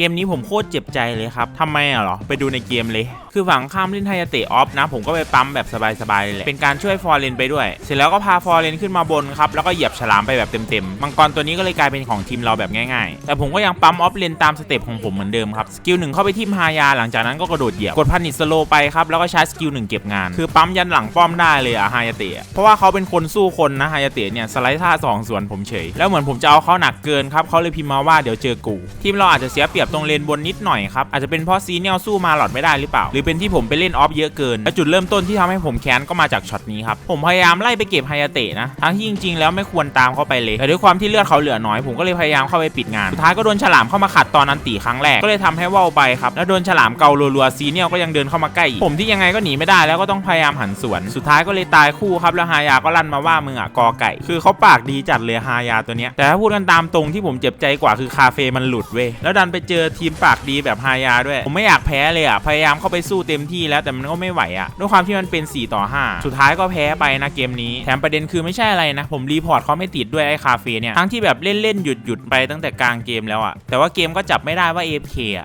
เกมนี้ผมโคตรเจ็บใจเลยครับทำไมอะเหรอ ไปดูในเกมเลย คือฝั่งข้ามเล่นไฮยาเตะออฟนะ ผมก็ไปปั๊มแบบสบายๆเลยแหละเป็นการช่วยฟอร์เรนไปด้วย เสร็จแล้วก็พาฟอร์เรนขึ้นมาบนครับ แล้วก็เหยียบฉลามไปแบบเต็มๆ มังกรตัวนี้ก็เลยกลายเป็นของทีมเราแบบง่ายๆ แต่ผมก็ยังปั๊มออฟเลนตามสเต็ปของผมเหมือนเดิมครับ สกิลหนึ่งเข้าไปทิมฮายา หลังจากนั้นก็กระโดดเหยียบ กดพันิสโลไปครับ แล้วก็ใช้สกิลหนึ่งเก็บงาน คือปั๊มยันหลังป้อมได้เลยอะฮายาเตะ เพราะว่าเขาเป็นคนสู้คนนะฮายาเตะเนี่ยสไลด์ท่าสองส่วนผมเฉย แล้วเหมือนผมจะเอาเขาหนักเกินครับเขาเลยพิมพ์มาว่าเดี๋ยวเจอกูทีมเราอาจจะเสียเปรียบตรงเลนบนนิดหน่อยครับอาจจะเป็นเพราะซีเนียลสู้มาหลอดไม่ได้หรือเปล่า หรือเป็นที่ผมไปเล่นออฟเยอะเกินและจุดเริ่มต้นที่ทำให้ผมแค้นก็มาจากช็อตนี้ครับผมพยายามไล่ไปเก็บไฮยาเตะนะทั้งที่จริงๆแล้วไม่ควรตามเข้าไปเลย แต่ด้วยความที่เลือดเขาเหลือน้อยผมก็เลยพยายามเข้าไปปิดงานสุดท้ายก็โดนฉลามเข้ามาขัดตอนนันตีครั้งแรกก็เลยทำให้ว่าวไปครับแล้วโดนฉลามเการัวๆซีเนียลก็ยังเดินเข้ามาใกล้ผมที่ยังไงก็หนีไม่ได้แล้วก็ต้องพยายามหันสวนสุดท้ายก็เลยตายคู่ครับแล้วฮายาก็ลั่นมาว่ามึงอะกอไก่ คือเขาปากดีจัดเลยฮายาตัวเนี้ยแต่ถ้าพูดกันตามตรงที่ผมเจ็บใจกว่าคือคาเฟ่มันหลุดเว้ยแล้วดันไปเจออทีมปากดีแบบฮายาด้วย ผมไม่อยากแพ้เลยอะ พยายามเข้าไปสู้เต็มที่แล้วแต่มันก็ไม่ไหวอะ ด้วยความที่มันเป็น 4 ต่อ 5 สุดท้ายก็แพ้ไปนะเกมนี้ แถมประเด็นคือไม่ใช่อะไรนะ ผมรีพอร์ตเขาไม่ติดด้วยไอ้คาเฟ่เนี่ย ทั้งที่แบบเล่นเล่นๆหยุดหยุดไปตั้งแต่กลางเกมแล้วอะ แต่ว่าเกมก็จับไม่ได้ว่า AFK อะ